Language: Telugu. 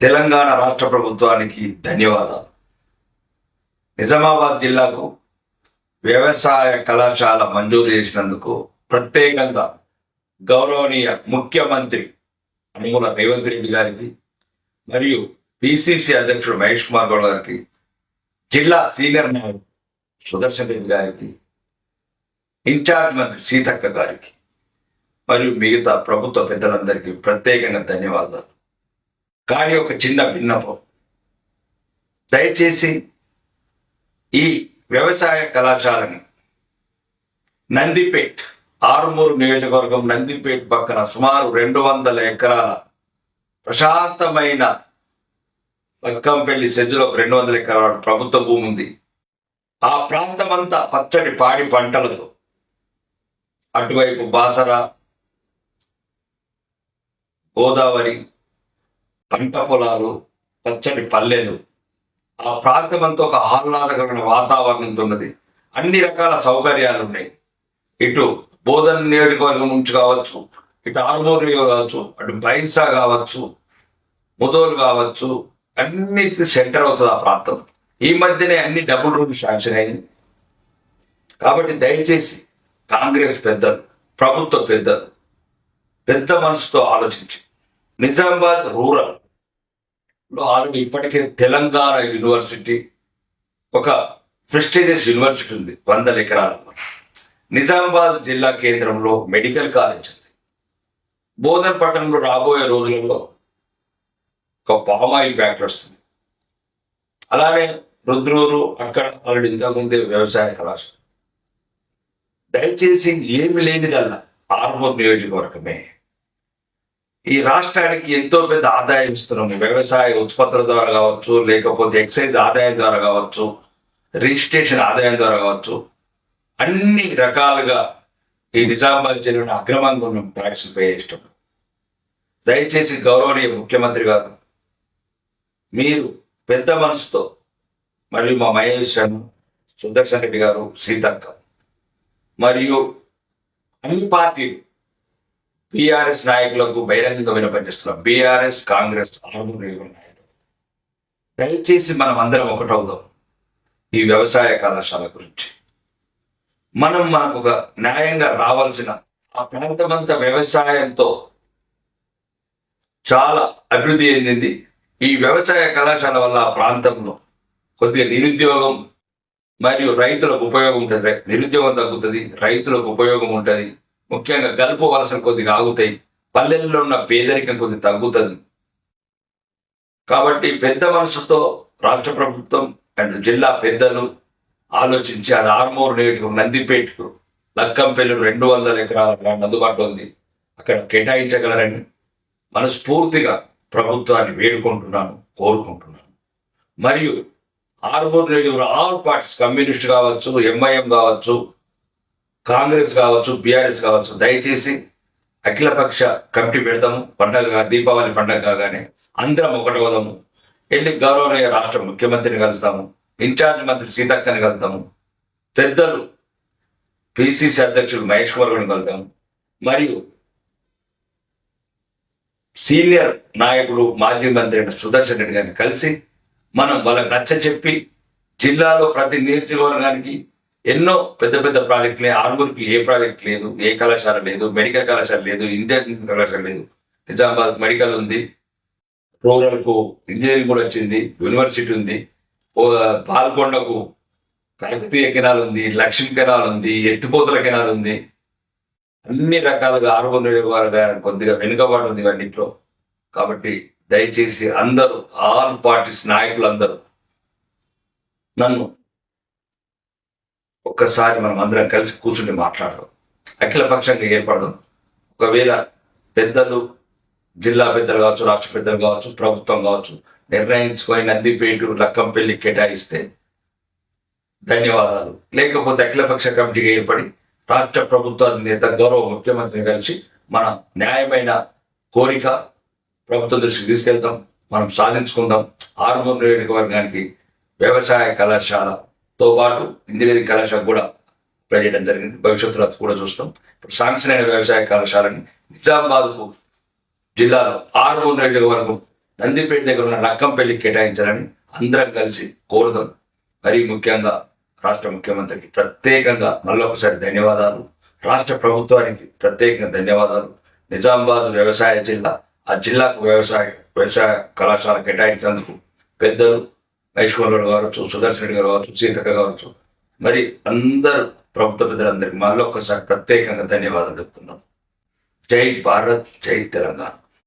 తెలంగాణ రాష్ట్ర ప్రభుత్వానికి ధన్యవాదాలు. నిజామాబాద్ జిల్లాకు వ్యవసాయ కళాశాల మంజూరు చేసినందుకు ప్రత్యేకంగా గౌరవనీయ ముఖ్యమంత్రి అనుమూల రేవంత్ రెడ్డి గారికి మరియు పిసిసి అధ్యక్షుడు మహేష్ కుమార్ గౌడ్ గారికి జిల్లా సీనియర్ నాయకుడు సుదర్శన్ రెడ్డి గారికి ఇన్ఛార్జ్ మంత్రి సీతక్క గారికి మరియు మిగతా ప్రభుత్వ పెద్దలందరికీ ప్రత్యేకంగా ధన్యవాదాలు. కానీ ఒక చిన్న విన్నపం దయచేసి ఈ వ్యవసాయ కళాశాలని నందిపేట్ ఆరుమూరు నియోజకవర్గం నందిపేట్ పక్కన సుమారు రెండు వందల ఎకరాల ప్రశాంతమైన లక్కంపల్లి సెజ్జులో ఒక రెండు వందల ఎకరాల ప్రభుత్వ భూమి ఉంది. ఆ ప్రాంతమంతా పచ్చడి పాడి పంటలతో అటువైపు బాసర గోదావరి పంట పొలాలు పచ్చడి పల్లెలు. ఆ ప్రాంతమంతా ఒక ఆహ్లాదకరమైన వాతావరణంతో ఉన్నది. అన్ని రకాల సౌకర్యాలు ఉన్నాయి ఇటు బోధన నియోజకవర్గం నుంచి కావచ్చు ఇటు ఆర్మూర్ కావచ్చు అటు బైన్సా కావచ్చు ముదోలు కావచ్చు అన్నిటి సెంటర్ అవుతుంది ఆ ప్రాంతం. ఈ మధ్యనే అన్ని డబుల్ రూమ్ శాంక్షన్ అయింది కాబట్టి దయచేసి కాంగ్రెస్ పెద్దలు ప్రభుత్వ పెద్దలు పెద్ద మనసుతో ఆలోచించి నిజామాబాద్ రూరల్ ఆరు ఇప్పటికే తెలంగాణ యూనివర్సిటీ ఒక ప్రెస్టీజియస్ యూనివర్సిటీ ఉంది వందల ఎకరాల నిజామాబాద్ జిల్లా కేంద్రంలో మెడికల్ కాలేజ్ ఉంది. బోధన పట్టణంలో రాబోయే రోజులలో ఒక పామాయిల్ ఫ్యాక్టరీ వస్తుంది. అలానే రుద్రూరు అక్కడ ఆల్రెడీ ఇంతకుముందే వ్యవసాయ కళాశాల. దయచేసి ఏమి లేనిదల్లా ఆర్మూర్ నియోజకవర్గమే. ఈ రాష్ట్రానికి ఎంతో పెద్ద ఆదాయం ఇస్తున్నాము. వ్యవసాయ ఉత్పత్తుల ద్వారా కావచ్చు లేకపోతే ఎక్సైజ్ ఆదాయం ద్వారా కావచ్చు రిజిస్ట్రేషన్ ఆదాయం ద్వారా కావచ్చు అన్ని రకాలుగా ఈ నిజామాబాద్ జిల్లాలో అగ్రమంగా ఉన్న ట్యాక్స్ పే చేస్తాం దయచేసి గౌరవనీయ ముఖ్యమంత్రి గారు మీరు పెద్ద మనసుతో మరియు మా మహేష్ గారు సుదర్శన్ రెడ్డి గారు సీతక్క మరియు అన్ని పార్టీలు బీఆర్ఎస్ నాయకులకు బహిరంగంగా వినపనిస్తున్నాం బీఆర్ఎస్ కాంగ్రెస్ ఆర్మూర్ నాయకులు. దయచేసి మనం అందరం ఒకటవుదాం ఈ వ్యవసాయ కళాశాల గురించి. మనం మనకు ఒక న్యాయంగా రావాల్సిన ఆ ప్రాంతమంతా వ్యవసాయంతో చాలా అభివృద్ధి చెందింది. ఈ వ్యవసాయ కళాశాల వల్ల ఆ ప్రాంతంలో కొద్దిగా నిరుద్యోగం మరియు రైతులకు ఉపయోగం ఉంటుంది. నిరుద్యోగం తగ్గుతుంది రైతులకు ఉపయోగం ఉంటుంది. ముఖ్యంగా గల్పు వలసలు కొద్దిగా ఆగుతాయి. పల్లెల్లో ఉన్న పేదరికం కొద్దిగా తగ్గుతుంది. కాబట్టి పెద్ద మనసుతో రాష్ట్ర ప్రభుత్వం అండ్ జిల్లా పెద్దలు ఆలోచించి అది ఆర్మూరు నియోజకవర్గం నందిపేటకు లక్కంపల్లి రెండు వందల ఎకరాల ల్యాండ్ అందుబాటులో ఉంది. అక్కడ కేటాయించగలరని మనస్ఫూర్తిగా ప్రభుత్వాన్ని వేడుకుంటున్నాను కోరుకుంటున్నాను. మరియు ఆర్మూరు నియోజకవర్గం ఆల్ పార్టీస్ కమ్యూనిస్ట్ కావచ్చు ఎంఐఎం కావచ్చు కాంగ్రెస్ కావచ్చు బీఆర్ఎస్ కావచ్చు దయచేసి అఖిలపక్ష కమిటీ పెడతాము. పండగ దీపావళి పండగ కాగానే అందరం ఒకటవుదాము వెళ్ళి గౌరవనీయ రాష్ట్ర ముఖ్యమంత్రిని కలుస్తాము ఇన్ఛార్జ్ మంత్రి సీతక్కని కలుద్దాము పెద్దలు పిసిసి అధ్యక్షుడు మహేష్ కుమార్ గారిని కలుద్దాము. మరియు సీనియర్ నాయకుడు మాజీ మంత్రి అయిన సుదర్శన్ రెడ్డి గారిని కలిసి మనం వాళ్ళకి నచ్చ చెప్పి జిల్లాలో ప్రతి నియోజకవర్గానికి ఎన్నో పెద్ద పెద్ద ప్రాజెక్టులే ఆర్మూర్కి ఏ ప్రాజెక్ట్ లేదు ఏ కళాశాల లేదు మెడికల్ కళాశాల లేదు ఇంజనీరింగ్ కళాశాల లేదు. నిజామాబాద్ మెడికల్ ఉంది రూరల్కు ఇంజనీరింగ్ కూడా వచ్చింది యూనివర్సిటీ ఉంది పాల్కొండకు కాకతీయ కెనాల్ ఉంది లక్ష్మీ కెనాల్ ఉంది ఎత్తిపోతల కెనాల్ ఉంది. అన్ని రకాలుగా ఆరుగురు కొద్దిగా వెనుకబాటు ఉంది అన్నింటిలో కాబట్టి దయచేసి అందరూ ఆల్ పార్టీస్ నాయకులు అందరూ నన్ను ఒక్కసారి మనం అందరం కలిసి కూర్చుని మాట్లాడదాం. అఖిలపక్షంగా ఏర్పడదాం. ఒకవేళ పెద్దలు జిల్లా పెద్దలు కావచ్చు రాష్ట్ర పెద్దలు కావచ్చు ప్రభుత్వం కావచ్చు నిర్ణయించుకొని నందిపేట లక్కంపల్లి కేటాయిస్తే ధన్యవాదాలు. లేకపోతే అఖిలపక్ష కమిటీగా ఏర్పడి రాష్ట్ర ప్రభుత్వ అధినేత గౌరవ ముఖ్యమంత్రిని కలిసి మన న్యాయమైన కోరిక ప్రభుత్వ దృష్టికి తీసుకెళ్తాం. మనం సాధించుకుందాం. ఆరుమూరు నియోజకవర్గానికి వ్యవసాయ కళాశాల తో పాటు ఇంజనీరింగ్ కళాశాల కూడా అప్లై చేయడం జరిగింది. భవిష్యత్తులో అది కూడా చూస్తాం. ఇప్పుడు శాంక్షన్ అయిన వ్యవసాయ కళాశాలని నిజామాబాద్కు జిల్లాలో ఆరుమూరు వరకు నందిపేట దగ్గర ఉన్న రక్కంపల్లి కేటాయించాలని అందరం కలిసి కోరుదాం మరీ ముఖ్యంగా రాష్ట్ర ముఖ్యమంత్రికి ప్రత్యేకంగా మళ్ళొకసారి ధన్యవాదాలు. రాష్ట్ర ప్రభుత్వానికి ప్రత్యేకంగా ధన్యవాదాలు. నిజామాబాద్ వ్యవసాయ జిల్లా ఆ జిల్లాకు వ్యవసాయ వ్యవసాయ కళాశాల కేటాయించినందుకు పెద్దలు వైష్ణవులు కావచ్చు సుదర్శన్ రెడ్డి గారు కావచ్చు సీతక్క కావచ్చు. మరి అందరు ప్రభుత్వ పెద్దలందరికీ మళ్ళొక్కసారి ప్రత్యేకంగా ధన్యవాదాలు చెప్తున్నాం. జై భారత్ జై తెలంగాణ.